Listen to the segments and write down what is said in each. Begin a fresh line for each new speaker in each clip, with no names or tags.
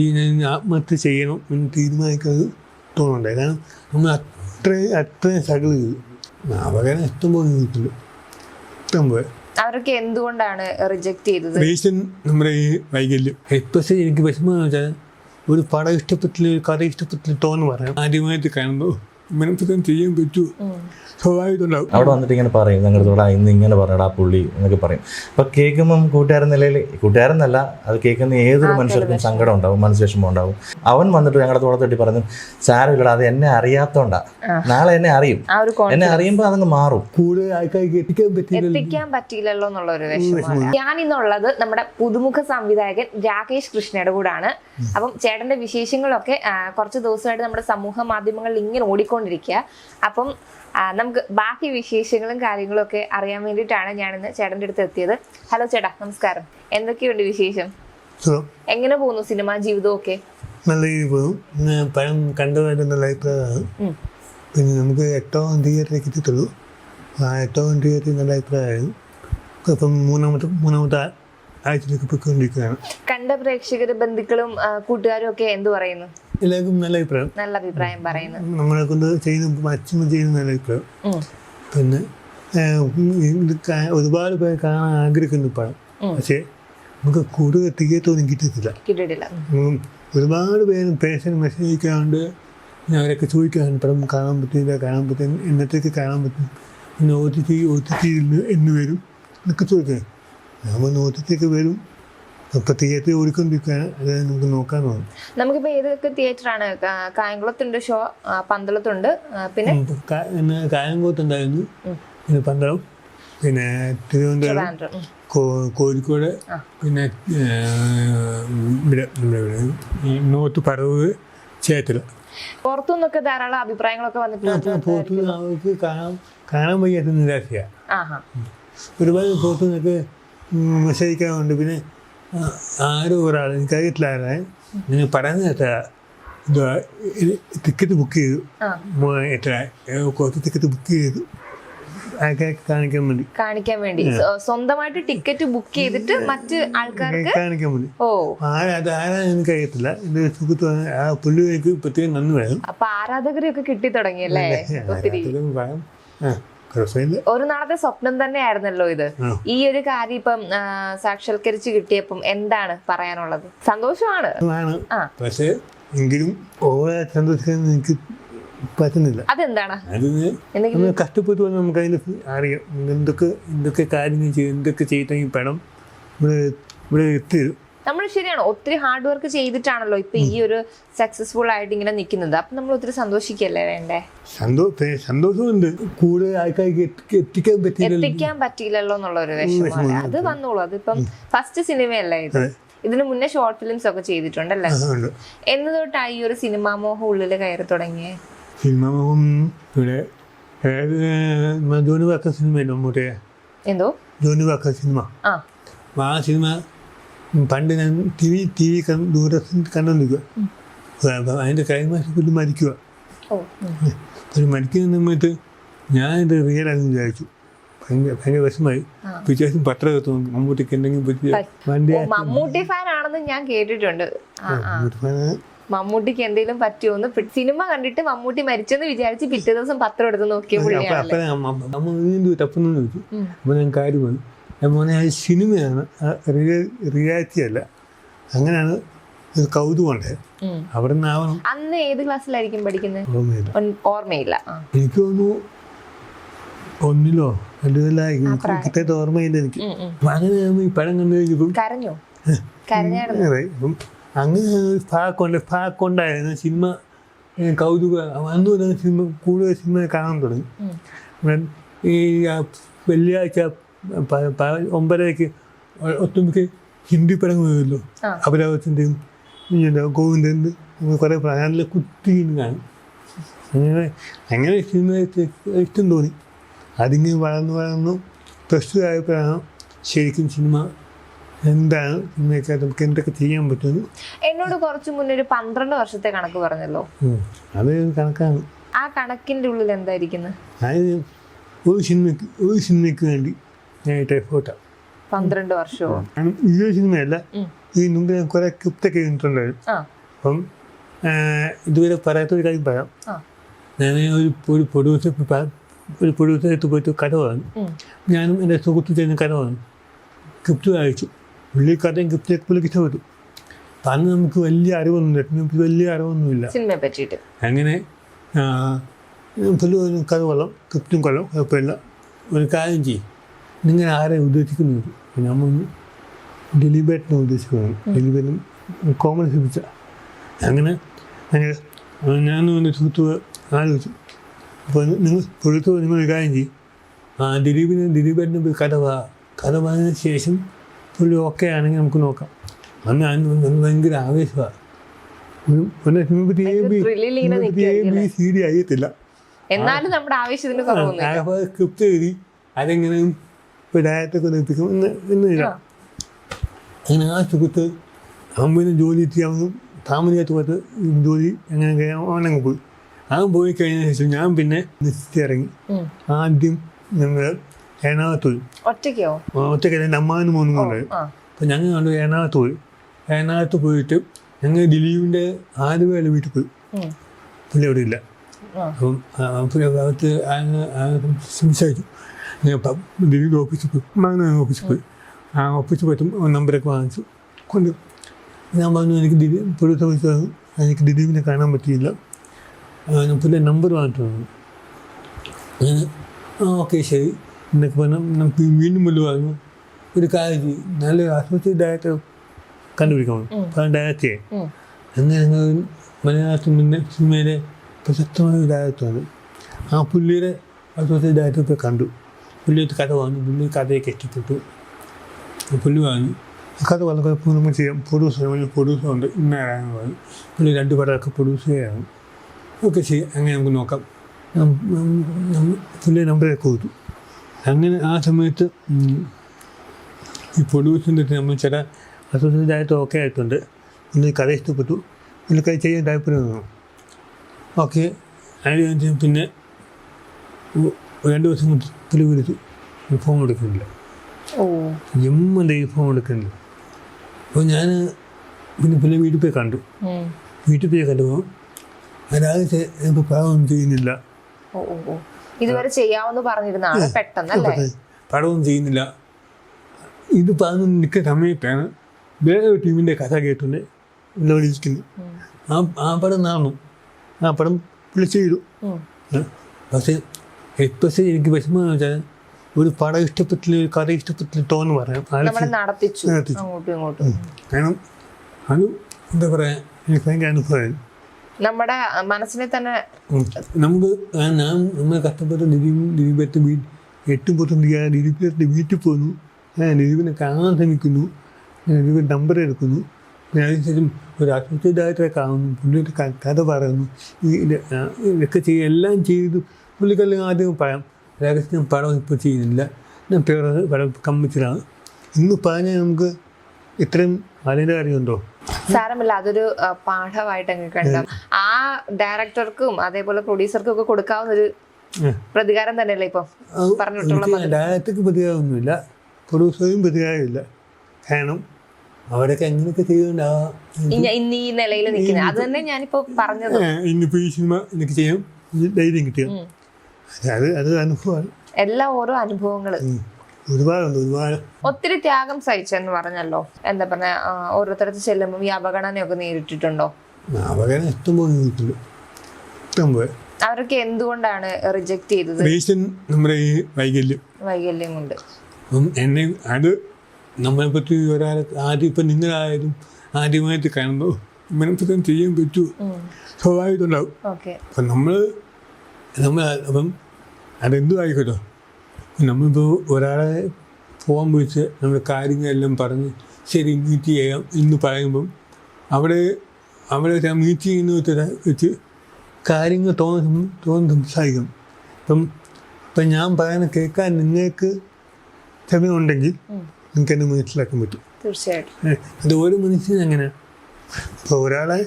ഈ ഞാൻ ആത്മഹത്യ ചെയ്യണം എന്ന് തീരുമാനിക്കുന്നത് തോന്നുന്നുണ്ടായി കാരണം നമ്മൾ അത്രയും അത്രയും സ്ട്രഗിൾ ചെയ്തു. അവകാരം ഇഷ്ടം പോലെ കിട്ടില്ല ഇഷ്ടം പോലെ.
അവരൊക്കെ എന്തുകൊണ്ടാണ് റിജക്ട് ചെയ്തത്?
റീസൺ നമ്മുടെ ഈ വൈകല്യം. എപ്പോഴും എനിക്ക് വിഷമം വെച്ചാൽ ഒരു പടം ഇഷ്ടപ്പെട്ടില്ല ഒരു കഥ ഇഷ്ടപ്പെട്ടില്ല തോന്നു പറയാം. ആദ്യമായിട്ട് കാണുമ്പോൾ മനസ്സിലാൻ ചെയ്യാൻ പറ്റൂ. സ്വാഭാവികമുണ്ടാവും
അവിടെ വന്നിട്ട് ഇങ്ങനെ പറയും. ഞങ്ങളുടെ ഇന്ന് ഇങ്ങനെ പറഞ്ഞടാ പുള്ളി എന്നൊക്കെ പറയും. അപ്പൊ കേൾക്കുമ്പം കൂട്ടുകാരൻ നിലയിൽ കൂട്ടുകാരെന്നല്ല അത് കേൾക്കുന്ന ഏതൊരു മനുഷ്യർക്കും സങ്കടം ഉണ്ടാവും മനസ്സുവിഷമം ഉണ്ടാവും. അവൻ വന്നിട്ട് ഞങ്ങളുടെ തോളെ തട്ടി പറഞ്ഞു സാരമില്ലടാ അത് എന്നെ അറിയാത്തോണ്ടാ. നാളെ എന്നെ അറിയും. എന്നെ അറിയുമ്പോൾ അതങ്ങ് മാറും.
എത്തിക്കാൻ
പറ്റിയില്ലല്ലോ. എന്നുള്ള ഒരു ഞാൻ ഇന്നുള്ളത് നമ്മുടെ പുതുമുഖ സംവിധായകൻ രാകേഷ് കൃഷ്ണയുടെ കൂടാണ്. അപ്പം ചേട്ടന്റെ വിശേഷങ്ങളൊക്കെ കുറച്ച് ദിവസമായിട്ട് നമ്മുടെ സമൂഹ മാധ്യമങ്ങളിൽ ഇങ്ങനെ ഓടിക്കൊണ്ടിരിക്കുക. അപ്പം നമുക്ക് ബാക്കി വിശേഷങ്ങളും കാര്യങ്ങളും ഒക്കെ അറിയാൻ വേണ്ടിയിട്ടാണ് ഞാനിന്ന് ചേട്ടന്റെ അടുത്ത് എത്തിയത്. ഹലോ ചേട്ടാ നമസ്കാരം. എന്തൊക്കെയുണ്ട് വിശേഷം?
സോ
എങ്ങനെ പോകുന്നു സിനിമ ജീവിതവും ഒക്കെ
നല്ല രീതിയിൽ പോകും പഴം കണ്ടതായിട്ട് നല്ല അഭിപ്രായമാണ്. പിന്നെ നമുക്ക് എട്ടാം തീയതിയിലേക്ക് എത്തിയിട്ടുള്ളൂ ആ എട്ടാം തീയതി നല്ല അഭിപ്രായമായിരുന്നു ഇപ്പം മൂന്നാമത്തെ മൂന്നാമത്തെ ആഴ്ചയിലേക്ക് പോയിക്കൊണ്ടിരിക്കുകയാണ്.
കണ്ട പ്രേക്ഷകർ ബന്ധുക്കളും കൂട്ടുകാരും ഒക്കെ എന്ത് പറയുന്നു?
എല്ലാവർക്കും നല്ല അഭിപ്രായം.
നല്ല അഭിപ്രായം പറയുന്നു.
നമ്മളെ കൊണ്ട് ചെയ്യുന്ന അച്ഛനും ചെയ്യുന്ന നല്ല അഭിപ്രായം. പിന്നെ ഒരുപാട് പേര് കാണാൻ ആഗ്രഹിക്കുന്നു
പഴം
പക്ഷേ നമുക്ക് കൂടുതൽ തിയേറ്ററൊന്നും കിട്ടത്തില്ല.
കിട്ടിയിട്ടില്ല.
ഒരുപാട് പേര് പേഷ്യൻ മെസ്സേജ് അയക്കാണ്ട് പിന്നെ അവരൊക്കെ ചോദിക്കാറുണ്ട്. പടം കാണാൻ പറ്റില്ല കാണാൻ പറ്റും എന്നത്തേക്ക് കാണാൻ പറ്റും? പിന്നെ O T T O T T എന്ന് വരും? എന്നൊക്കെ ചോദിക്കാം. ഞാൻ വന്ന് ഒ ടി ടിക്ക് വരും. ഇപ്പൊ തിയേറ്ററിൽ ഓടിക്കൊണ്ടിരിക്കുകയാണ്. അത് നമുക്ക് നോക്കാൻ തോന്നും
നമുക്കിപ്പോ ഏതൊക്കെ തിയേറ്റർ ആണ് കായംകുളത്തുണ്ട് ഷോ പന്തളത്തുണ്ട്. പിന്നെ? കായംകുളത്തുണ്ടായിരുന്നു.
പിന്നെ പന്തളം. പിന്നെ തിരുവനന്തപുരം. കോഴിക്കോട് പിന്നെ ഇവിടെ നമ്മുടെ ഇവിടെ ഈ നോർത്ത് പറവ് ചേത്തല
പുറത്തുനിന്നൊക്കെ ധാരാളം അഭിപ്രായങ്ങളൊക്കെ വന്നിട്ടുണ്ട്.
അവർക്ക് കാണാൻ കാണാൻ വയ്യാത്ത നിരാശയാണ് ഒരുപാട് പുറത്തുനിന്നൊക്കെ മെസ്സേജ് അയക്കാറുണ്ട് പിന്നെ ആരും ഒരാൾ എനിക്കറിയത്തില്ല ആരാ. നിങ്ങൾ പറയുന്നത് എത്ര ടിക്കറ്റ് ബുക്ക് ചെയ്തു. എത്ര കുറച്ച് ടിക്കറ്റ് ബുക്ക് ചെയ്തു. കാണിക്കാൻ വേണ്ടി.
കാണിക്കാൻ വേണ്ടി. സ്വന്തമായിട്ട് ടിക്കറ്റ് ബുക്ക് ചെയ്തിട്ട് മറ്റ് ആൾക്കാർക്ക്
കാണിക്കാൻ വേണ്ടി.
ഓ.
അത് ആരാന്ന് എനിക്കറിയത്തില്ല എന്റെ സുഹൃത്ത് പറഞ്ഞ ആ പുള്ളിക്ക് പ്രത്യേകം നന്ദി വേണം
അപ്പൊ ആരാധകരെയൊക്കെ കിട്ടി തുടങ്ങിയല്ലേ ഒത്തിരി.
ആരാധകരും പറയാം. ആ
ഒരു നാളത്തെ സ്വപ്നം തന്നെയായിരുന്നല്ലോ ഇത്. ഈ ഒരു കാര്യം ഇപ്പം സാക്ഷാത്കരിച്ച് കിട്ടിയപ്പം എന്താണ് പറയാനുള്ളത്? സന്തോഷമാണ്.
പക്ഷേ എങ്കിലും ഓരോ സന്തോഷം എനിക്ക് പറ്റുന്നില്ല.
അതെന്താണ്?
നമ്മൾ കഷ്ടപ്പെട്ട് വന്ന് നമുക്ക് അതിന് അറിയാം. എന്തൊക്കെ എന്തൊക്കെ കാര്യങ്ങൾ ചെയ്യും എന്തൊക്കെ ചെയ്തിട്ടെങ്കിൽ പണം ഇവിടെ ഇവിടെ എത്തിയത്
നമ്മൾ ശരിയാണ്? ഒത്തിരി ഹാർഡ് വർക്ക് ചെയ്തിട്ടാണല്ലോ ഇപ്പൊ ഈ ഒരു സക്സസ്ഫുൾ ആയിട്ട് ഇങ്ങനെ നിൽക്കുന്നത് അപ്പൊ നമ്മൾ ഒത്തിരി സന്തോഷിക്കല്ലേ വേണ്ടേ?
സന്തോ സന്തോഷമുണ്ട്. കൂടുതൽ ആൾക്കാർക്ക് എത്തി- എത്തിക്കാൻ പറ്റില്ല
എത്തിക്കാൻ പറ്റിയില്ലല്ലോ എന്നുള്ള ഒരു വിഷമം അത് വന്നോളൂ. അതിപ്പം ഫസ്റ്റ് സിനിമയല്ലേ ഇത്? ഇതിനു മുന്നേ ഷോർട്ട് ഫിലിംസ് ഒക്കെ ചെയ്തിട്ടുണ്ടല്ലേ? എന്ന് തൊട്ടാ ഈ ഒരു സിനിമാ മോഹം ഉള്ളിൽ കയറി തുടങ്ങിയേ?
സിനിമ ഇവിടെ ജോണി വാക്കർ സിനിമയല്ലോ മറ്റേ
എന്തോ?
Johnny Walker cinema.
ആ.
സിനിമ പണ്ട് ഞാൻ ടി വി ടി വി ദൂരത്തിൽ അപ്പോൾ അതിന്റെ മാസം പുള്ളി മരിക്കുക. ഒരു മരിക്കുന്ന സമയത്ത് ഞാൻ ഇത് റിയൽ ആണെന്ന് വിചാരിച്ചു. ഭയങ്കര ഭയങ്കര വിഷമായി വിചാരിച്ചു പത്രം എടുത്തു മമ്മൂട്ടിക്ക് എന്തെങ്കിലും പറ്റിയ വണ്ടി
മമ്മൂട്ടി ഫാൻ ആണെന്ന് ഞാൻ കേട്ടിട്ടുണ്ട്. മമ്മൂട്ടിക്ക് എന്തെങ്കിലും പറ്റുമോ എന്ന് സിനിമ കണ്ടിട്ട് മമ്മൂട്ടി മരിച്ചെന്ന് വിചാരിച്ച് പിറ്റേ ദിവസം പത്രം എടുത്ത് നോക്കിയ
അപ്പൊ ഞാൻ കാര്യം പറഞ്ഞു. മോനെ അത് സിനിമയാണ് റിയാലിറ്റി അല്ല. അങ്ങനെയാണ് ഒരു കൗതുകം ഉണ്ടായത് അവിടെ നിന്നാവണം
അന്ന് ഏത് ക്ലാസ്സിലായിരിക്കും പഠിക്കുന്നത്?
ഓർമ്മയില്ല. എനിക്ക് തോന്നുന്നു ഒന്നിലോ രണ്ടിലായിരിക്കും കിട്ടാത്ത ഓർമ്മയില്ല എനിക്ക്. അങ്ങനെ ഈ പടം കണ്ടു കഴിഞ്ഞപ്പോൾ
കരഞ്ഞോ? കരഞ്ഞായിരുന്നു?
അങ്ങനെ ഒരു ഭാഗമുണ്ട് ഭാഗമുണ്ടായിരുന്നു സിനിമ കൗതുക. അന്ന് മുതൽ സിനിമ കൂടുതൽ സിനിമ കാണാൻ തുടങ്ങി. ഈ വെള്ളിയാഴ്ച ഒമ്പതരക്ക് പ- ഒമ്പതരയ്ക്ക് ഒ- ഹിന്ദി പടങ്ങൾ വരുമല്ലോ.
ആ.
അപരാവത്തിന്റെയും ഗോവിന്ദന്റെ കുറേ പ്രാണിലെ കുത്തി കാണും. അങ്ങനെ അങ്ങനെ സിനിമ ഇഷ്ടം തോന്നി. അതിങ്ങനെ വളർന്നു വളർന്നു പ്ലസ് ടു ആയപ്പോഴാണ് ശരിക്കും സിനിമ എന്താണ് നമുക്ക് എന്തൊക്കെ ചെയ്യാൻ പറ്റുന്നത്
എന്നോട് കുറച്ച് മുന്നേ ഒരു പന്ത്രണ്ട് വർഷത്തെ കണക്ക് പറഞ്ഞല്ലോ.
അത് കണക്കാണ്.
ആ കണക്കിന്റെ ഉള്ളിൽ എന്തായിരിക്കുന്നത്
അതായത് ഒരു സിനിമയ്ക്ക് ഒരു സിനിമയ്ക്ക് വേണ്ടി ഞാൻ എഫേർട്ടാണ്
പന്ത്രണ്ട് വർഷമോ?
ഒരു സിനിമയല്ല. ഈ മുമ്പ് ഞാൻ കുറേ ക്രിപ്റ്റൊക്കെ ചെയ്തിട്ടുണ്ടായിരുന്നു അപ്പം ഇതുവരെ പറയാത്ത ഒരു കാര്യം പറയാം. ഞാൻ ഒരു ഒരു പ്രൊഡ്യൂസർ ഒരു പ്രൊഡ്യൂസർ അടുത്ത് പോയിട്ട് കട
ഉം.
ഞാനും എന്റെ സുഹൃത്തു ചെയ്യുന്ന കട പറഞ്ഞു. ക്രിപ്റ്റ് വായിച്ചു. പുള്ളി കൃത്യക്ക് ക്രിപ്റ്റൊക്കെ പുള്ളിക്ക് ഇഷ്ടപ്പെട്ടു. അപ്പം നമുക്ക് വലിയ അറിവൊന്നും നമുക്ക് വലിയ അറിവൊന്നുമില്ല.
സിനിമയെ പറ്റിയിട്ട്.
അങ്ങനെ പുള്ളി ഒരു കഥ കൊള്ളാം കൃത്യം കൊള്ളാം കുഴപ്പമില്ല. ഒരു കാര്യം ചെയ്യും. നിങ്ങൾ ആരെ ഉദ്ദേശിക്കുന്നത് നമ്മൾ ഡെലിബേറ്റിനെ ഉദ്ദേശിക്കുന്നത് ഡെലിബേറ്റും കോമൺ ശ്രമിച്ച. അങ്ങനെ അങ്ങനെ ഞാൻ എന്റെ സുഹൃത്ത് ആലോചിച്ചു. അപ്പോൾ നിങ്ങൾ പുഴുത്തു നിങ്ങൾ ഒരു കാര്യം ചെയ്യും. ആ ദിലീപിന് ദിലീപേട്ടിന് പോയി കഥ വാ കഥ പറഞ്ഞതിന് ശേഷം പുള്ളി ഓക്കെ ആണെങ്കിൽ നമുക്ക് നോക്കാം. അന്ന് അതിന് അന്ന് ഭയങ്കര ആവേശമാണ് അറിയത്തില്ല
എന്നാലും നമ്മുടെ ആവശ്യത്തിന്
സ്ക്രിപ്റ്റ് എഴുതി അതെങ്ങനെയും ഡയറക്ടൊക്കെ എന്ന് അങ്ങനെ ആ. സുഖത്ത് പിന്നെ ജോലി ചെയ്യാവുന്ന താമസിക്കാത്ത പോയിട്ട് ജോലി എങ്ങനെ അവനങ്ങ് പോയി. അവൻ പോയി കഴിഞ്ഞ ശേഷം ഞാൻ പിന്നെ നിശ്ചിച്ച് ഇറങ്ങി ആദ്യം ഞങ്ങൾ പോയി.
ഒറ്റയ്ക്കോ?
ഒറ്റയ്ക്ക് എന്റെ അമ്മാനും മോനും കൊണ്ട് അപ്പം ഞങ്ങൾ കണ്ടു എറണാകുളത്ത് പോയി. എറണാകുളത്ത് പോയിട്ട് ഞങ്ങൾ ദിലീപിന്റെ വേല വീട്ടിൽ പോയി. പുള്ളി അവിടെ ഇല്ല. അപ്പം അകത്ത് സംസാരിച്ചു. ഞാൻ പ- ദിലീപ് ഓഫീസിൽ പോയി. മകൻ ഓഫീസിൽ പോയി. ആ ഓഫീസിൽ പോയിട്ട് നമ്പറൊക്കെ വാങ്ങിച്ചു. കൊണ്ട് ഞാൻ പറഞ്ഞു എനിക്ക് ദിലീപ് പുള്ളി വിളിച്ചു പറഞ്ഞു. എനിക്ക് ദിലീപിനെ കാണാൻ പറ്റിയില്ല. പുള്ളിയുടെ പുള്ളി നമ്പർ വാങ്ങിച്ചു ഞാൻ ഓക്കെ ശരി. എന്നൊക്കെ പറഞ്ഞാൽ നമുക്ക് വീണ്ടും മുല്ല പറഞ്ഞു ഒരു കാര്യം ചെയ്യും. നല്ലൊരു അസോസിയേറ്റ് ഡയറക്ടർ കണ്ടുപിടിക്കണം ചെയ്യാം.
ഉം.
അങ്ങനെ ഞങ്ങൾ മലയാളത്തിൽ മുന്നേ സിനിമയിലെ പ്രശസ്തമായ ഒരു ഡയറക്ടറാണ് ആ പുള്ളിയുടെ ആശുപത്രി ഡയറക്ടർ ഇപ്പോൾ കണ്ടു. പുള്ളിയൊരു കഥ വാങ്ങി പുള്ളി കഥയൊക്കെ ഇഷ്ടപ്പെട്ടു പുള്ളി വാങ്ങി "ഈ കഥ വളരെ കുഴപ്പമില്ല. നമുക്ക് ചെയ്യാം. പ്രൊഡ്യൂസർ വലിയ പ്രൊഡ്യൂസർ ഉണ്ട്. ഇന്ന ആരാണെന്ന് പറഞ്ഞു. പുള്ളി രണ്ട് പടമൊക്കെ പ്രൊഡ്യൂസ് ചെയ്യാനാണ് ഒക്കെ ചെയ്യാം അങ്ങനെ നമുക്ക് നോക്കാം. പുള്ളിയുടെ നമ്പറൊക്കെ കൊടുത്തു. അങ്ങനെ ആ സമയത്ത് ഈ പ്രൊഡ്യൂസിന്റെ നമ്മൾ ചില അസോസിയേറ്റ് ആയിട്ട് ഓക്കെ ആയിട്ടുണ്ട് പുള്ളി കഥ ഇഷ്ടപ്പെട്ടു. പുള്ളിക്കാരി ചെയ്യാൻ താല്പര്യം തോന്നും ഓക്കെ. അതിന് പിന്നെ രണ്ട് ദിവസം കൊണ്ട് പുള്ളി വിളിച്ചു. ഫോൺ എടുക്കുന്നില്ല.
ഓ.
എമ്മന്റെ ഈ ഫോൺ എടുക്കുന്നില്ല. അപ്പോൾ ഞാൻ പിന്നെ പുള്ളി വീട്ടിൽ പോയി കണ്ടു. വീട്ടിൽ പോയി കണ്ടപ്പോൾ ഒരാഴ്ച ഇപ്പോൾ പാകം ചെയ്യുന്നില്ല.
ഓ ഓ ഓ. ഇതുവരെ ചെയ്യാമെന്ന് പറഞ്ഞിരുന്നാണ്. പെട്ടെന്നല്ലേ?
പടവും ചെയ്യുന്നില്ല. ഇത് പറഞ്ഞു നിൽക്കുന്ന സമയത്താണ് വേറെ ഒരു ടീമിന്റെ കഥ കേട്ടുണ്ട് എന്നെ ആ ആ പടം നാണു. ആ പടം പുള്ളി ചെയ്തു. പക്ഷെ എപ്പോഴും എനിക്ക് വിഷമം വെച്ചാൽ ഒരു പടം ഇഷ്ടപ്പെട്ടില്ല ഒരു കഥ ഇഷ്ടപ്പെട്ടില്ല ടോൺ പറയാം.
നടത്തിച്ചു.
കാരണം അത് എന്താ പറയുക എനിക്ക് ഭയങ്കര അനുഭവമായി.
നമ്മുടെ മനസ്സിനെ തന്നെ
നമുക്ക് നമ്മൾ കഷ്ടപ്പെട്ട് ദിലീപ് ദിലീപത്തെ എട്ടും ചെയ്യാതെ ദിലീപത്തെ വീട്ടിൽ പോകുന്നു ദിലീപിനെ കാണാൻ ശ്രമിക്കുന്നു. ദിലീപിന്റെ നമ്പർ എടുക്കുന്നു. അതിനുശേഷം ഒരു അസോസിയേറ്റ് കാണുന്നു. പുള്ളിയുടെ കഥ പറയുന്നു. ഇതൊക്കെ ചെയ്യും എല്ലാം ചെയ്തു. പുള്ളിക്കെല്ലാം ആദ്യം പറയാം രഹസ്യം ഞാൻ പടം ഇപ്പോൾ ചെയ്യുന്നില്ല. ഞാൻ പേര് പടം കമ്മിച്ചതാണ്. ഇന്ന് പറഞ്ഞാൽ നമുക്ക് ഇത്രയും അതിന്റെ കാര്യമുണ്ടോ?
സാരമില്ല അതൊരു പാഠമായിട്ട് അങ്ങ് കണ്ട ആ ഡയറക്ടർക്കും അതേപോലെ പ്രൊഡ്യൂസർക്കും ഒക്കെ കൊടുക്കാവുന്ന ഒരു പ്രതികാരം തന്നെയല്ലേ ഇപ്പൊ? പറഞ്ഞിട്ടുള്ള
ഡയറക്ടർക്ക് പ്രതികാരമൊന്നുമില്ല. പ്രൊഡ്യൂസറും പ്രതികാരമില്ല. കാരണം അവരൊക്കെ എങ്ങനെയൊക്കെ ചെയ്യുന്നുണ്ട് ആ
ഇന്ന ഈ നിലയിൽ നിൽക്കുന്നത്. അത് തന്നെ ഞാനിപ്പോ പറഞ്ഞത്.
എല്ലാ ഈ സിനിമ എനിക്ക് ചെയ്യും ഈ ധൈര്യം കിട്ടിയ അത് അത് അനുഭവമാണ്.
എല്ലാ ഓരോ
അനുഭവങ്ങൾ. ഒരുപാടുണ്ട് ഒരുപാട്.
ഒത്തിരി ത്യാഗം സഹിച്ചെന്ന് പറഞ്ഞല്ലോ. എന്താ പറഞ്ഞ ഓരോരുത്തരത്ത് ചെല്ലുമ്പോൾ ഈ അവഗണനയൊക്കെ നേരിട്ടിട്ടുണ്ടോ?
അവരെ ഇഷ്ടം പോലെ കിട്ടുള്ളൂ ഇഷ്ടം പോലെ
അവരൊക്കെ എന്തുകൊണ്ടാണ് റിജക്ട് ചെയ്തത്?
റീസൺ നമ്മുടെ ഈ വൈകല്യം.
വൈകല്യം കൊണ്ട്
എന്നെ അത് നമ്മളെ പറ്റി ഒരാൾ ആദ്യം ഇപ്പം നിങ്ങളായാലും ആദ്യമായിട്ട് കാണുമ്പോൾ ഇവനെപ്പറ്റും ചെയ്യാൻ പറ്റൂ. സ്വാഭാവികമായിട്ടുണ്ടാവും. അപ്പം നമ്മൾ നമ്മൾ അപ്പം അതെന്തും ആയിക്കോട്ടോ. നമ്മളിപ്പോൾ ഒരാളെ ഫോൺ വിളിച്ച് നമ്മൾ കാര്യങ്ങളെല്ലാം പറഞ്ഞ് ശരി മീറ്റ് ചെയ്യാം എന്ന് പറയുമ്പം അവിടെ അവിടെ മീറ്റ് ചെയ്യുന്ന വെച്ച് വെച്ച് കാര്യങ്ങൾ തോന്നി തോന്നി സംസാരിക്കണം ഇപ്പം ഇപ്പം ഞാൻ പറയുന്ന കേൾക്കാൻ നിങ്ങൾക്ക് ക്ഷമയുണ്ടെങ്കിൽ. നിങ്ങൾക്ക് എന്നെ മനസ്സിലാക്കാൻ പറ്റും.
തീർച്ചയായിട്ടും.
അത് ഓരോ മനുഷ്യനും അങ്ങനെ ഇപ്പോൾ ഒരാളെ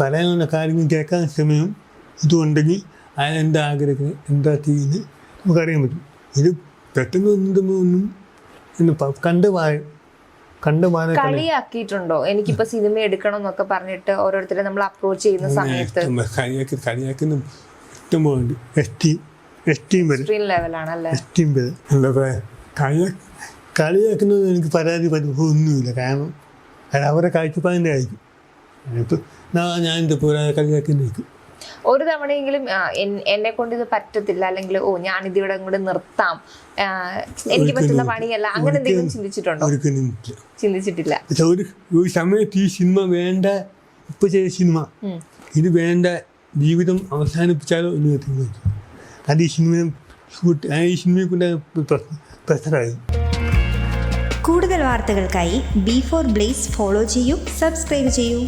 പറയാനുള്ള കാര്യങ്ങൾ കേൾക്കാൻ ക്ഷമയും ഇതുണ്ടെങ്കിൽ അയാൾ എന്താ ആഗ്രഹിക്കുന്നത് എന്താ ചെയ്യുന്നത് നമുക്കറിയാൻ പറ്റും. ഇത് പെട്ടെന്ന് ഒന്നും കണ്ട് വായ കണ്ടമാനം
കളിയാക്കിയിട്ടുണ്ടോ? എനിക്കിപ്പോ സിനിമ എടുക്കണം എന്നൊക്കെ പറഞ്ഞിട്ട് ഓരോരുത്തരെ നമ്മൾ അപ്രോച്ച് ചെയ്യുന്ന സമയത്ത്.
കളിയാക്കി കളിയാക്കുന്ന ഇഷ്ടം പോലെ എസ് ടീം എസ്
സ്ക്രീൻ ലെവലാണ് അല്ലേ
എസ് ടീം വരും. എന്താ കളിയാ കളിയാക്കുന്നത് എനിക്ക് പരാതി ഒന്നുമില്ല കാരണം അവരെ അവരുടെ കാഴ്ചപ്പാടിന്റെ ആയിരിക്കും ഇപ്പം ഞാൻ എന്റെ കളിയാക്കി കളിയാക്കുന്നതായിരിക്കും
ഒരു തവണയെങ്കിലും എന്നെ കൊണ്ട് ഇത് പറ്റത്തില്ല. അല്ലെങ്കിൽ ഓ ഞാൻ ഇത് ഇവിടെ കൂടെ നിർത്താം എനിക്ക് പറ്റുന്ന പണിയല്ല. അങ്ങനെ എന്തെങ്കിലും ചിന്തിച്ചിട്ടുണ്ടോ? ചിന്തിച്ചിട്ടില്ല.
ഒരു സമയത്ത് ഈ സിനിമ വേണ്ട ഇപ്പൊ ചെയ്ത സിനിമ. ഇത് വേണ്ട ജീവിതം അവസാനിപ്പിച്ചാലോ എന്ന് തീരുമാനിച്ചു. അത് ഈ സിനിമ ഷൂട്ട് ആ ഈ സിനിമയെ കൊണ്ട് പ്രശ്നമായി
കൂടുതൽ വാർത്തകൾക്കായി ബി ഫോർ ബ്ലേസ് ഫോളോ ചെയ്യൂ സബ്സ്ക്രൈബ് ചെയ്യൂ.